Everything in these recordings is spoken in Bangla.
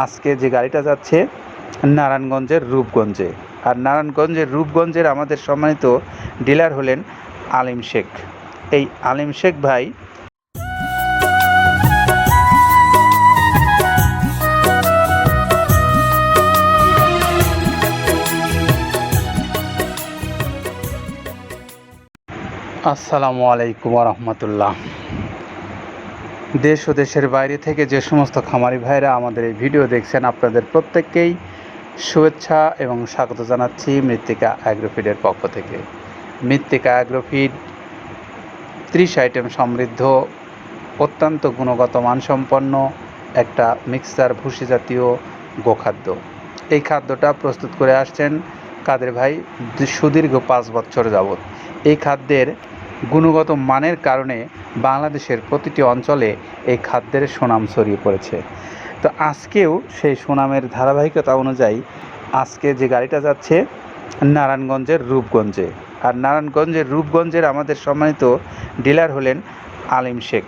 আজকে যে গাড়িটা যাচ্ছে নারায়ণগঞ্জের রূপগঞ্জে। আর নারায়ণগঞ্জের রূপগঞ্জের আমাদের সম্মানিত ডিলার হলেন আলিম শেখ। এই আলিম শেখ ভাই আসসালামু আলাইকুম রহমতুল্লাহ। দেশ ও দেশের বাইরে থেকে যে সমস্ত খামারি ভাইরা আমাদের এই ভিডিও দেখছেন, আপনাদের প্রত্যেককেই শুভেচ্ছা এবং স্বাগত জানাচ্ছি মৃত্তিকা অ্যাগ্রোফিডের পক্ষ থেকে। মৃত্তিকা অ্যাগ্রোফিড ত্রিশ আইটেম সমৃদ্ধ, অত্যন্ত গুণগত মানসম্পন্ন একটা মিক্সার ভুসি জাতীয় গোখাদ্য। এই খাদ্যটা প্রস্তুত করে আসছেন কাদের ভাই? সুদীর্ঘ পাঁচ বছর যাবৎ। এই খাদ্যের গুণগত মানের কারণে বাংলাদেশের প্রতিটি অঞ্চলে এই খাদ্যের সুনাম ছড়িয়ে পড়েছে। তো আজকেও সেই সুনামের ধারাবাহিকতা অনুযায়ী আজকে যে গাড়িটা যাচ্ছে নারায়ণগঞ্জের রূপগঞ্জে। আর নারায়ণগঞ্জের রূপগঞ্জের আমাদের সম্মানিত ডিলার হলেন আলিম শেখ।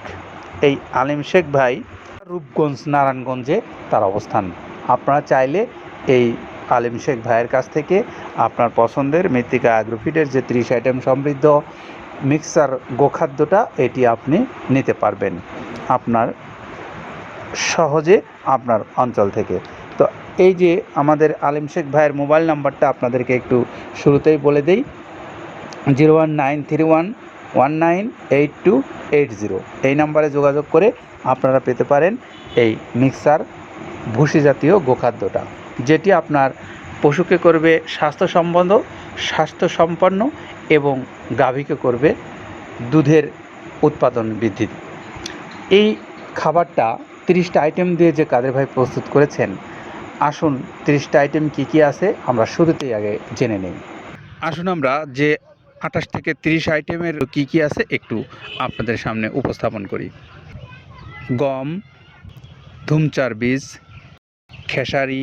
এই আলিম শেখ ভাই রূপগঞ্জ নারায়ণগঞ্জে তার অবস্থান। আপনারা চাইলে এই আলিম শেখ ভাইয়ের কাছ থেকে আপনার পছন্দের মৃত্তিকা অ্যাগ্রোফিডের যে ত্রিশ আইটেম সমৃদ্ধ মিক্সার গোখাদ্যটা এটি আপনি নিতে পারবেন আপনার সহজে আপনার অঞ্চল থেকে। তো এই যে আমাদের আলিম শেখ ভাইয়ের মোবাইল নাম্বারটা আপনাদেরকে একটু শুরুতেই বলে দেই, zero one nine three one one nine eight two eight zero. এই নাম্বারে যোগাযোগ করে আপনারা পেতে পারেন এই মিক্সার ভুসি জাতীয় গোখাদ্যটা, যেটি আপনার পশুকে করবে স্বাস্থ্য সম্বন্ধ স্বাস্থ্য সম্পন্ন এবং গাভীকে করবে দুধের উৎপাদন বৃদ্ধি। এই খাবারটা তিরিশটা আইটেম দিয়ে যে কাদের ভাই প্রস্তুত করেছেন, আসুন তিরিশটা আইটেম কি কি আছে আমরা শুরুতেই আগে জেনে নেই। আসুন আমরা যে আঠাশ থেকে তিরিশ আইটেমের কি কি আছে একটু আপনাদের সামনে উপস্থাপন করি। গম, ধুমচার বীজ, খেসারি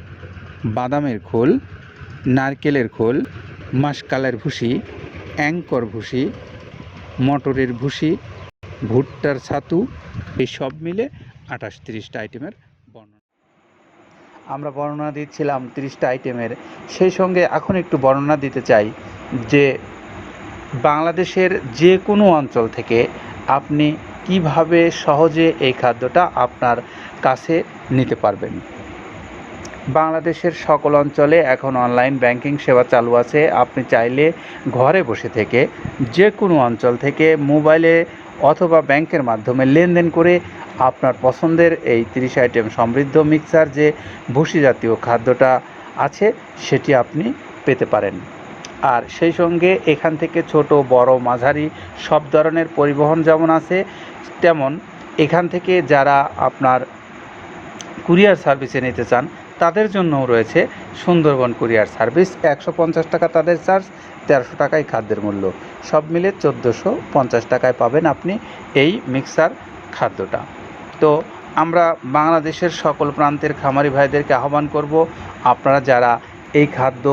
বাদামের খোল, নারকেলের খোল মাসকালের ভুসি অ্যাঙ্কর ভুসি, মটরের ভুসি, ভুট্টার ছাতু, এই সব মিলে আঠাশ তিরিশটা আইটেমের বর্ণনা। আমরা বর্ণনা দিচ্ছিলাম তিরিশটা আইটেমের। সেই সঙ্গে এখন একটু বর্ণনা দিতে চাই যে বাংলাদেশের যে কোনো অঞ্চল থেকে আপনি কীভাবে সহজে এই খাদ্যটা আপনার কাছে নিতে পারবেন। বাংলাদেশের সকল অঞ্চলে এখন অনলাইন ব্যাংকিং সেবা চালু আছে। আপনি চাইলে ঘরে বসে থেকে যে কোনো অঞ্চল থেকে মোবাইলে অথবা ব্যাংকের মাধ্যমে লেনদেন করে আপনার পছন্দের এই তিরিশ আইটেম সমৃদ্ধ মিক্সার যে ভুসি জাতীয় খাদ্যটা আছে, সেটি আপনি পেতে পারেন। আর সেই সঙ্গে এখান থেকে ছোট, বড়, মাঝারি সব ধরনের পরিবহন যেমন আছে, তেমন এখান থেকে যারা আপনার কুরিয়ার সার্ভিসে নিতে চান তাদের জন্যও রয়েছে সুন্দরবন কুরিয়ার সার্ভিস। একশো পঞ্চাশ টাকা তাদের চার্জ, তেরোশো টাকায় খাদ্যের মূল্য। সব মিলে চোদ্দোশো পঞ্চাশ টাকায় পাবেন আপনি এই মিক্সার খাদ্যটা। তো আমরা বাংলাদেশের সকল প্রান্তের খামারি ভাইদেরকে আহ্বান করব, আপনারা যারা এই খাদ্য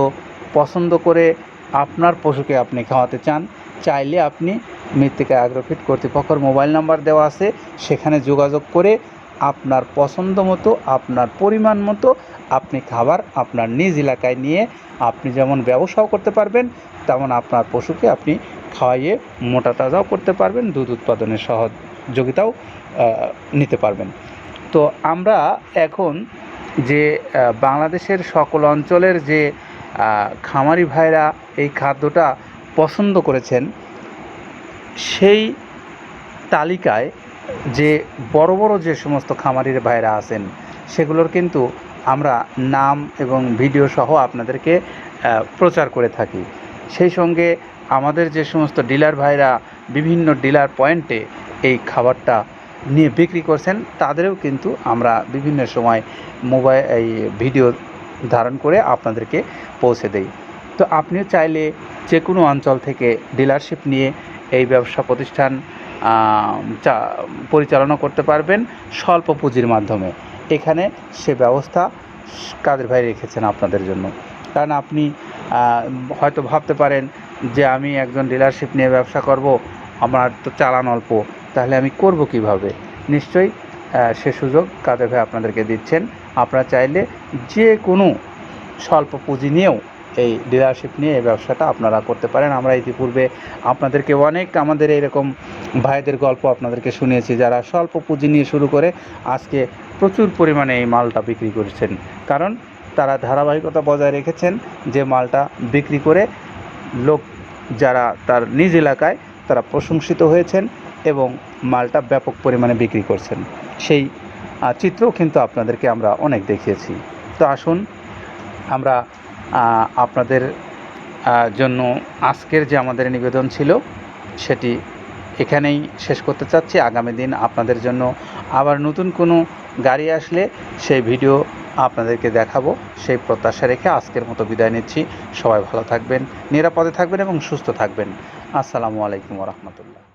পছন্দ করে আপনার পশুকে আপনি খাওয়াতে চান, চাইলে আপনি মৃত্তিকা অ্যাগ্রোফিট কর্তৃপক্ষের মোবাইল নাম্বার দেওয়া আছে, সেখানে যোগাযোগ করে আপনার পছন্দ মতো, আপনার পরিমাণ মতো আপনি খাবার আপনার নিজ এলাকায় নিয়ে আপনি যেমন ব্যবসাও করতে পারবেন, তেমন আপনার পশুকে আপনি খাওয়াইয়ে মোটা তাজাও করতে পারবেন, দুধ উৎপাদনের সহযোগিতাও নিতে পারবেন। তো আমরা এখন যে বাংলাদেশের সকল অঞ্চলের যে খামারি ভাইরা এই খাদ্যটা পছন্দ করেছেন, সেই তালিকায় যে বড় বড় যে সমস্ত খামারির ভাইরা আছেন, সেগুলোর কিন্তু আমরা নাম এবং ভিডিও সহ আপনাদেরকে প্রচার করে থাকি। সেই সঙ্গে আমাদের যে সমস্ত ডিলার ভাইরা বিভিন্ন ডিলার পয়েন্টে এই খাবারটা নিয়ে বিক্রি করছেন, তাদেরও কিন্তু আমরা বিভিন্ন সময় মোবাইল এই ভিডিও ধারণ করে আপনাদেরকে পৌঁছে দেই। তো আপনিও চাইলে যে কোনো অঞ্চল থেকে ডিলারশিপ নিয়ে এই ব্যবসা প্রতিষ্ঠান পরিচালনা করতে পারবেন স্বল্প পুঁজির মাধ্যমে। এখানে সে ব্যবস্থা কাদের ভাই রেখেছেন আপনাদের জন্য? কারণ আপনি হয়তো ভাবতে পারেন যে আমি একজন ডিলারশিপ নিয়ে ব্যবসা করব, আমার তো চালান অল্প, তাহলে আমি করব কীভাবে? নিশ্চয়ই সে সুযোগ কাদের ভাই আপনাদেরকে দিচ্ছেন। আপনারা চাইলে যে কোনো স্বল্প পুঁজি নিয়েও এই ডিলারশিপ নিয়ে এই ব্যবসাটা আপনারা করতে পারেন। আমরা ইতিপূর্বে আপনাদেরকে অনেক আমাদের এরকম ভাইদের গল্প আপনাদেরকে শুনিয়েছি, যারা স্বল্প পুঁজি নিয়ে শুরু করে আজকে প্রচুর পরিমাণে এই মালটা বিক্রি করেছেন। কারণ তারা ধারাবাহিকতা বজায় রেখেছেন যে মালটা বিক্রি করে লোক যারা তার নিজ এলাকায় তারা প্রশংসিত হয়েছেন এবং মালটা ব্যাপক পরিমাণে বিক্রি করছেন। সেই চিত্রও কিন্তু আপনাদেরকে আমরা অনেক দেখিয়েছি। তো আসুন, আমরা আপনাদের জন্য আজকের যে আমাদের নিবেদন ছিল, সেটি এখানেই শেষ করতে চাচ্ছি। আগামী দিন আপনাদের জন্য আবার নতুন কোনো গাড়ি আসলে সেই ভিডিও আপনাদেরকে দেখাবো। সেই প্রত্যাশা রেখে আজকের মতো বিদায় নিচ্ছি। সবাই ভালো থাকবেন, নিরাপদে থাকবেন এবং সুস্থ থাকবেন। আসসালামু আলাইকুম রহমতুল্লাহ।